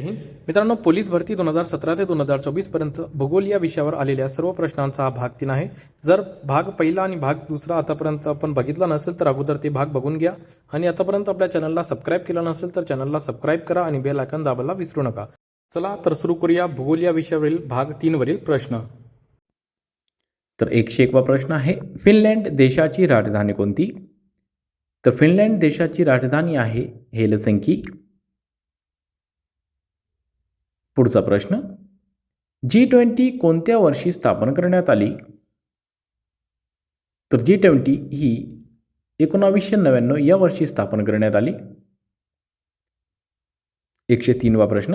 हिंद मित्रांनो पोलीस भरती दोन हजार सतरा ते दोन हजार चोवीसपर्यंत भूगोल या विषयावर आलेल्या सर्व प्रश्नांचा हा भाग तीन आहे. जर भाग पहिला आणि भाग दुसरा आतापर्यंत आपण बघितला नसेल तर अगोदर ते भाग बघून घ्या. आणि आतापर्यंत आपल्या चॅनलला सबस्क्राईब केला नसेल तर चॅनलला सबस्क्राईब करा आणि बेल आयकन दाबायला विसरू नका. चला तर सुरू करूया भूगोल या विषयावरील भाग तीनवरील प्रश्न. तर एकशे एकवा प्रश्न आहे फिनलँड देशाची राजधानी कोणती? तर फिनलँड देशाची राजधानी आहे हेलसंकी. पुढचा प्रश्न. जी ट्वेंटी कोणत्या वर्षी स्थापन करण्यात आली? तर जी ट्वेंटी ही एकोणावीसशे नव्याण्णव या वर्षी स्थापन करण्यात आली. एकशे तीनवा प्रश्न.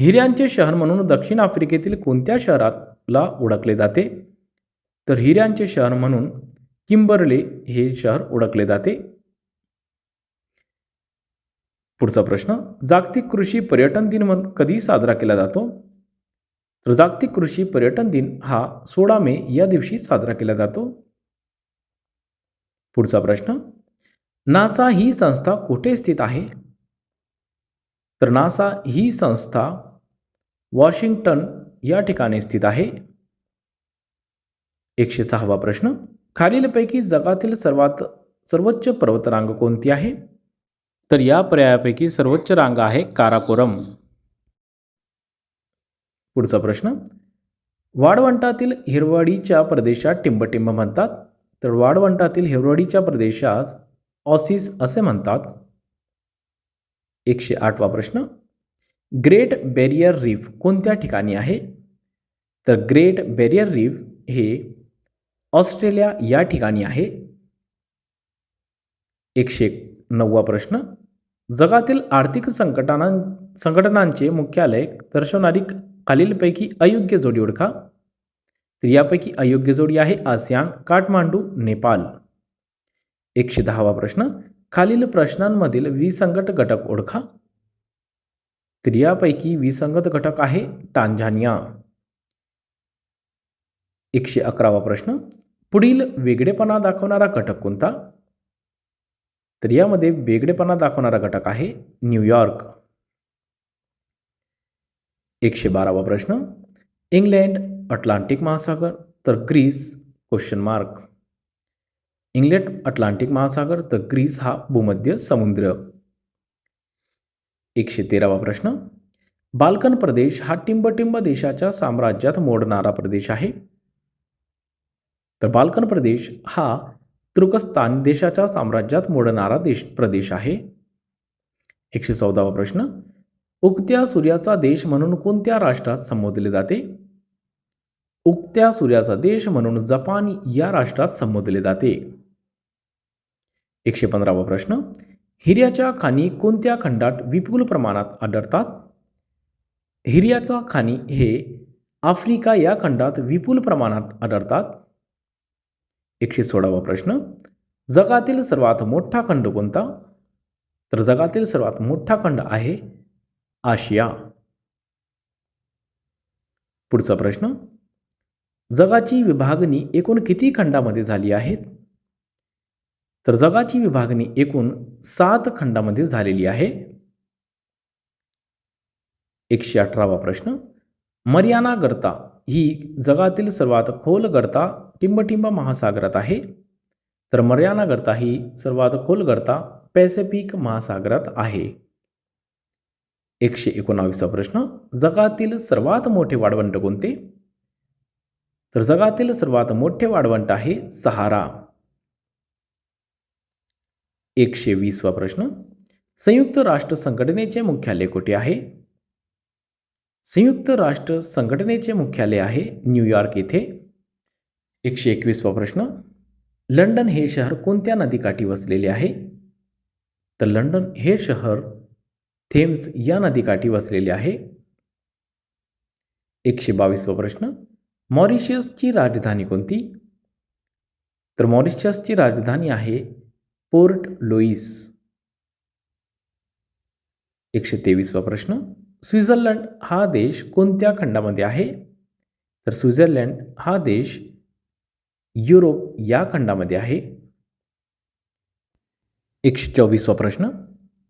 हिऱ्यांचे शहर म्हणून दक्षिण आफ्रिकेतील कोणत्या शहराला ओळखले जाते? तर हिऱ्यांचे शहर म्हणून किंबर्ले हे शहर ओळखले जाते. पुढचा प्रश्न जागतिक कृषी पर्यटन दिन म्हणून कधी साजरा केला जातो? तर जागतिक कृषी पर्यटन दिन हा सोळा मे या दिवशी साजरा केला जातो. पुढचा प्रश्न नासा ही संस्था कुठे स्थित आहे? तर नासा ही संस्था वॉशिंग्टन या ठिकाणी स्थित आहे. एकशे सहावा प्रश्न खालीलपैकी जगातील सर्वात सर्वोच्च पर्वतरांग कोणती आहे? तर या पर्यायापैकी सर्वोच्च रांग आहे काराकोरम पुढचा प्रश्न. वाळवंटातील हिरवडीच्या प्रदेशात टिंबटिंब म्हणतात. तर वाळवंटातील हिरवळीच्या प्रदेशास ऑसिस असे म्हणतात. एकशे आठवा प्रश्न. ग्रेट बॅरियर रीफ कोणत्या ठिकाणी आहे? तर ग्रेट बॅरियर रीफ हे ऑस्ट्रेलिया या ठिकाणी आहे. एकशे नववा प्रश्न. जगातील आर्थिक संकटांना संघटनांचे मुख्यालय दर्शवणारी खालीलपैकी अयोग्य जोडी ओळखा. तर यापैकी अयोग्य जोडी आहे आसियान काठमांडू नेपाल. एकशे दहावा प्रश्न. खालील प्रश्नांमधील विसंगत घटक ओळखा. तर यापैकी विसंगत घटक आहे टांझानिया. एकशे अकरावा प्रश्न. पुढील वेगळेपणा दाखवणारा घटक कोणता? तर यामध्ये वेगळेपणा दाखवणारा घटक आहे न्यूयॉर्क एकशे बारावा प्रश्न इंग्लंड अटलांटिक महासागर तर Greece question mark England Atlantic महासागर तर ग्रीस हा भूमध्य समुद्र. एकशे तेरावा प्रश्न बाल्कन प्रदेश हा टिंबटिंब देशाच्या साम्राज्यात मोडणारा प्रदेश आहे. तर बाल्कन प्रदेश हा तुर्कस्तान देशाच्या साम्राज्यात मोडणारा देश प्रदेश आहे. एकशे चौदावा प्रश्न. उगत्या सूर्याचा देश म्हणून कोणत्या राष्ट्रात संबोधले जाते? उगत्या सूर्याचा देश म्हणून जपान या राष्ट्रात संबोधले जाते. एकशे पंधरावा प्रश्न. हिर्याच्या खाणी कोणत्या खंडात विपुल प्रमाणात आढळतात? हिर्याचा खाणी हे आफ्रिका या खंडात विपुल प्रमाणात आढळतात. एकशे सोळावा प्रश्न. जगातील सर्वात मोठा खंड कोणता? तर जगातील सर्वात मोठा खंड आहे आशिया. पुढचा प्रश्न. जगाची विभागणी एकूण किती खंडामध्ये झाली आहे? तर जगाची विभागणी एकूण सात खंडामध्ये झालेली आहे. एकशे अठरावा प्रश्न. मरियाना गर्ता ही जगातील सर्वात खोल गर्ता टिंबटिंब महासागरात आहे. तर मरियाना ही सर्वात खोल पॅसिफिक महासागरात आहे. एकशे एकोणावीसचा प्रश्न जगातील सर्वात मोठे वाळवंट कोणते? तर जगातील सर्वात मोठे वाळवंट आहे सहारा. एकशे वीसवा प्रश्न संयुक्त राष्ट्र संघटनेचे मुख्यालय कुठे आहे? संयुक्त राष्ट्र संघटनेचे मुख्यालय आहे न्यूयॉर्क येथे. एकशे एकवीसवा प्रश्न. लंडन हे शहर कोणत्या नदीकाठी वसलेले आहे? तर लंडन हे शहर थेम्स या नदीकाठी वसलेले आहे. एकशे बावीसवा प्रश्न. मॉरिशियसची राजधानी कोणती? तर मॉरिशियसची राजधानी आहे पोर्ट लुईस. एकशे तेवीसवा प्रश्न. स्वित्झर्लंड हा देश कोणत्या खंडामध्ये आहे? तर स्वित्झर्लंड हा देश युरोप या खंडामध्ये आहे. एकशे चोवीसवा प्रश्न.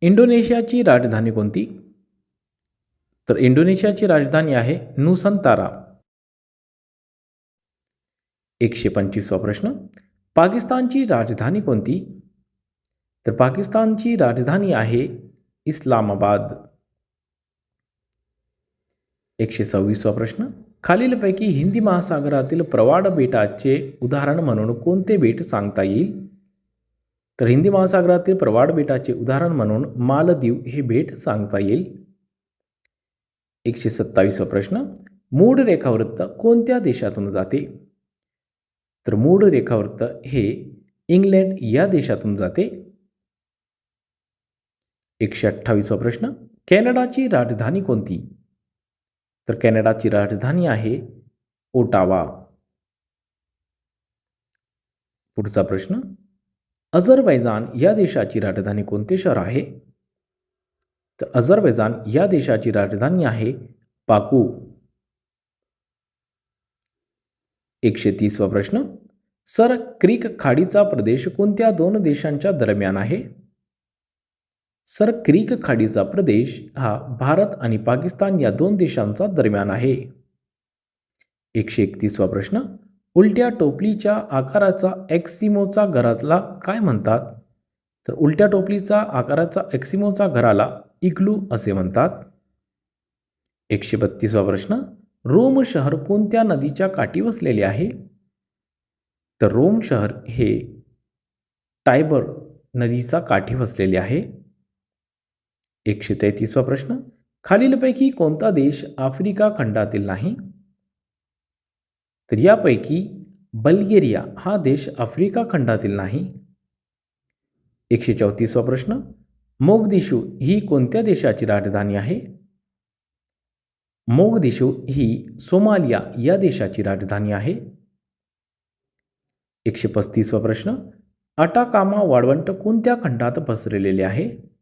इंडोनेशियाची राजधानी कोणती? तर इंडोनेशियाची राजधानी आहे नुसंतारा एकशे पंचवीसवा प्रश्न. पाकिस्तानची राजधानी कोणती? तर पाकिस्तानची राजधानी आहे इस्लामाबाद. एकशे सव्वीसवा प्रश्न. खालीलपैकी हिंदी महासागरातील प्रवाड बेटाचे उदाहरण म्हणून कोणते बेट सांगता येईल? तर हिंदी महासागरातील प्रवाड बेटाचे उदाहरण म्हणून मालदीव हे बेट सांगता येईल. एकशे सत्तावीसवा प्रश्न. मूळ रेखावृत्त कोणत्या देशातून जाते? तर मूळ रेखावृत्त हे इंग्लंड या देशातून जाते. एकशे अठ्ठावीसवा प्रश्न. कॅनडाची राजधानी कोणती? तर कॅनडाची राजधानी आहे ओटावा. पुढचा प्रश्न अझरबैजान या देशाची राजधानी कोणते शहर आहे? तर अझरबैजान या देशाची राजधानी आहे पाकू. एकशे तीसवा प्रश्न सर क्रीक खाडीचा प्रदेश कोणत्या दोन देशांच्या दरम्यान आहे? सर क्रीक खाडीचा प्रदेश हा भारत आणि पाकिस्तान या दोन देशांचा दरम्यान आहे. एकशे एकतीसवा प्रश्न उलट्या टोपलीच्या आकाराचा एक्सिमोचा घरातला काय म्हणतात? तर उलट्या टोपलीचा आकाराचा एक्सिमोचा घराला इग्लू असे म्हणतात. एकशे बत्तीसवा प्रश्न रोम शहर कोणत्या नदीच्या काठी वसलेले आहे? तर रोम शहर हे टायबर नदीचा काठी वसलेले आहे. एकशे तेहतीसवा प्रश्न खालीलपैकी कोणता देश आफ्रिका खंडातील नाही? तर यापैकी बल्गेरिया हा देश आफ्रिका खंडातील नाही. एकशे चौतीसवा प्रश्न मोगदिशू ही कोणत्या देशाची राजधानी आहे? मोगदिशू ही सोमालिया या देशाची राजधानी आहे. एकशे पस्तीसवा प्रश्न अटाकामा वाळवंट कोणत्या खंडात पसरलेले आहे?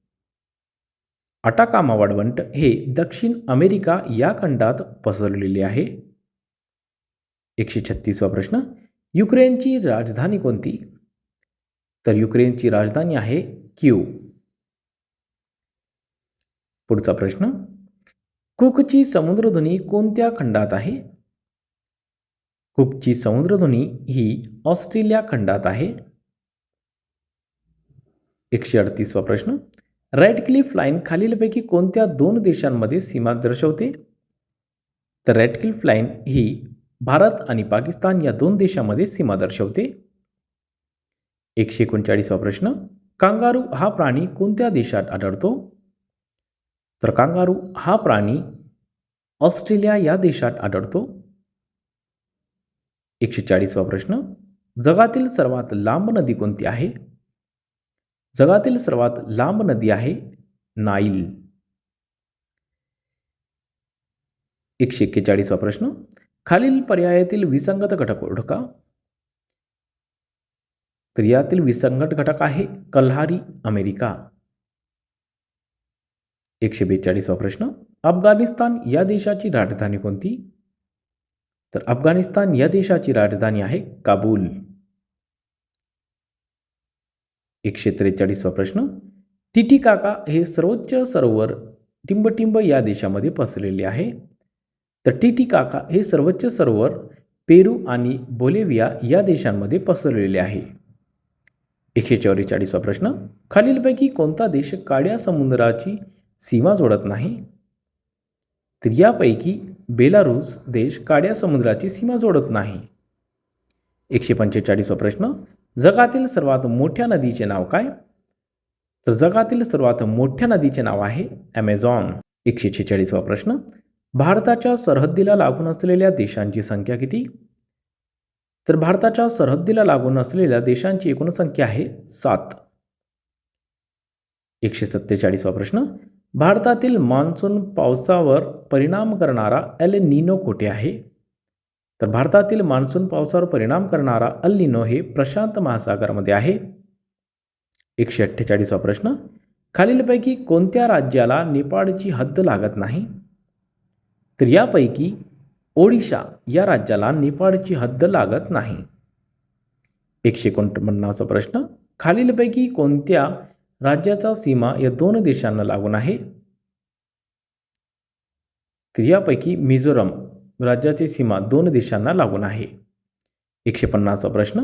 अटाकामा वाळवंट हे दक्षिण अमेरिका या खंडात पसरलेले आहे. एकशे छत्तीसवा प्रश्न युक्रेनची राजधानी कोणती? तर युक्रेनची राजधानी आहे क्यू. पुढचा प्रश्न कुकची समुद्रधुनी कोणत्या खंडात आहे? कुकची समुद्रधुनी ही ऑस्ट्रेलिया खंडात आहे. एकशे अडतीसवा प्रश्न रेड क्लिफ लाईन खालीलपैकी कोणत्या दोन देशांमध्ये सीमा दर्शवते? तर रेड क्लिफ लाईन ही भारत आणि पाकिस्तान या दोन देशांमध्ये सीमा दर्शवते. एकशे एकोणचाळीसवा प्रश्न कांगारू हा प्राणी कोणत्या देशात आढळतो? तर कांगारू हा प्राणी ऑस्ट्रेलिया या देशात आढळतो. एकशे चाळीसवा प्रश्न जगातील सर्वात लांब नदी कोणती आहे? जगातील सर्वात लांब नदी आहे नाईल. एकशे एक्केचाळीसवा प्रश्न. खालील पर्यायातील विसंगत घटक ओळखा. तर यातील विसंगत घटक आहे कल्हारी, अमेरिका. एकशे बेचाळीसवा प्रश्न. अफगाणिस्तान या देशाची राजधानी कोणती? तर अफगाणिस्तान या देशाची राजधानी आहे काबूल. एकशे त्रेचाळीसवा प्रश्न. टिटिकाका हे सर्वोच्च सरोवर टिंबटिंब या देशामध्ये पसरलेले आहे. तर टिटिकाका हे सर्वोच्च सरोवर पेरू आणि बोलेविया या देशांमध्ये पसरलेले आहे. एकशे चौवेचाळीसवा प्रश्न. खालीलपैकी कोणता देश काळ्या समुद्राची सीमा जोडत नाही? तर यापैकी बेलारूस देश काळ्या समुद्राची सीमा जोडत नाही. एकशे पंचेचाळीसवा प्रश्न. जगातील सर्वात मोठ्या नदीचे नाव काय? तर जगातील सर्वात मोठ्या नदीचे नाव आहे ॲमेझॉन एकशे छेचाळीसवा प्रश्न. भारताच्या सरहद्दीला लागून असलेल्या देशांची संख्या किती? तर भारताच्या सरहद्दीला लागून असलेल्या देशांची एकूण संख्या आहे सात. एकशे सत्तेचाळीसवा प्रश्न. भारतातील मान्सून पावसावर परिणाम करणारा एल निनो कोठे आहे? तर भारतातील मान्सून पावसावर परिणाम करणारा अल्लिनो हे प्रशांत महासागरामध्ये आहे. एकशे अठ्ठेचाळीसवा प्रश्न खालीलपैकी कोणत्या राज्याला नेपाळची हद्द लागत नाही? तर यापैकी ओडिशा या राज्याला नेपाळची हद्द लागत नाही. एकशे एकोणपन्नासवा प्रश्न खालीलपैकी कोणत्या राज्याचा सीमा या दोन देशांना लागून आहे? तर यापैकी मिझोरम राज्याची सीमा दोन देशांना लागून आहे. एकशे पन्नासचा प्रश्न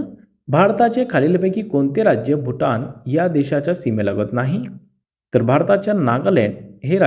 भारताचे खालीलपैकी कोणते राज्य भूटान या देशाच्या सीमेलगत नाही? तर भारताच्या नागालँड हे राज्य